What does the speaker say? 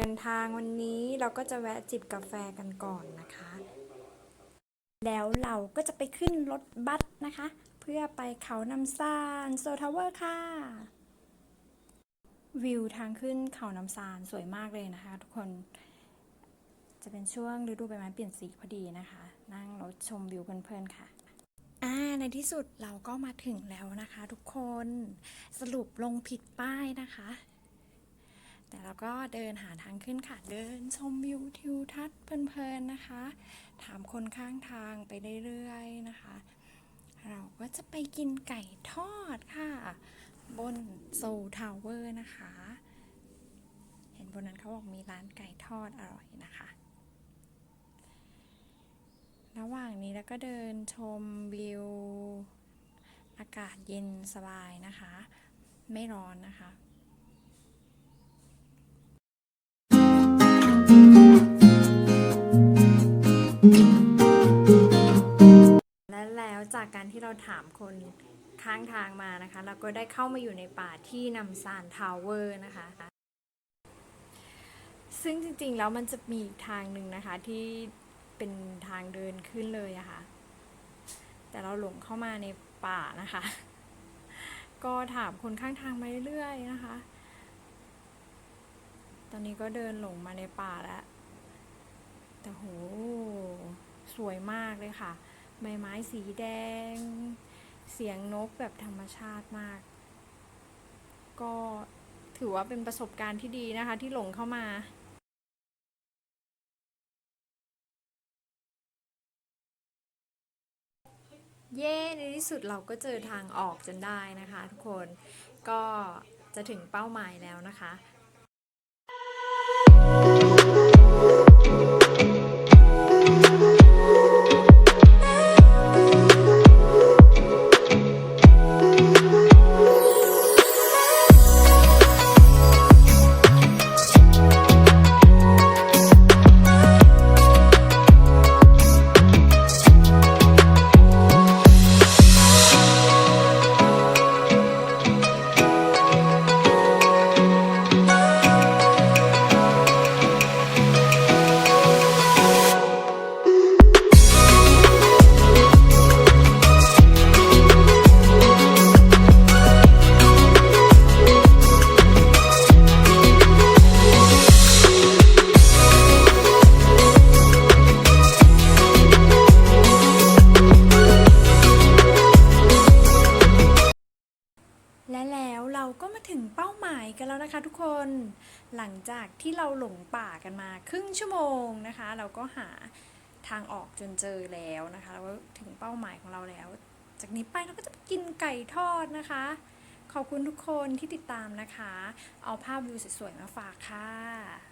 เดินทางวันนี้เราก็จะแวะจิบกาแฟกันก่อนนะคะ แล้วเราก็จะไปขึ้นรถบัสนะคะ เพื่อไปเขานำซานโซทาวเวอร์ค่ะ วิวทางขึ้นเขาน้ำซานสวยมากเลยนะคะ ทุกคน จะเป็นช่วงฤดูใบไม้เปลี่ยนสีพอดีนะคะ นั่งรถชมวิวเพลินๆค่ะอ่าในที่สุดเราก็มาถึงแล้วนะคะ ทุกคนสรุปลงผิดป้ายนะคะ ก็เดินหาทางขึ้นค่ะ เดินชมวิวทิวทัศน์เพลินๆนะคะ ถามคนข้างทางไปเรื่อยๆนะคะ เราก็จะไปกินไก่ทอดค่ะ บนโซลทาวเวอร์นะคะ เห็นบนนั้นเขาบอกมีร้านไก่ทอดอร่อยนะคะ ระหว่างนี้แล้วก็เดินชมวิว อากาศเย็นสบายนะคะ ไม่ร้อนนะคะ และแล้วจากการที่เราถามคนข้างทางมานะคะ เราก็ได้เข้ามาอยู่ในป่าที่นำซานทาวเวอร์นะคะ ซึ่งจริงๆแล้วมันจะมีทางหนึ่งนะคะที่เป็นทางเดินขึ้นเลยอะคะ่ะ แต่เราหลงเข้ามาในป่านะคะ ก็ถามคนข้างทางมาเรื่อยๆนะคะ ตอนนี้ก็เดินหลงมาในป่าแล้ว แต่โห สวยมากเลยค่ะ ใบไม้สีแดง เสียงนกแบบธรรมชาติมาก ก็ถือว่าเป็นประสบการณ์ที่ดีนะคะที่หลงเข้ามาเย้ในที่สุดเราก็เจอทางออกจนได้นะคะทุกคนก็จะถึงเป้าหมายแล้วนะคะ และแล้วเราก็มาถึงเป้าหมายกันแล้วนะคะทุกคน หลังจากที่เราหลงป่ากันมาครึ่งชั่วโมงนะคะ เราก็หาทางออกจนเจอแล้วนะคะเราก็ถึงเป้าหมายของเราแล้ว จากนี้ไปเราก็จะกินไก่ทอดนะคะ ขอบคุณทุกคนที่ติดตามนะคะ เอาภาพวิวสวยๆมาฝากค่ะ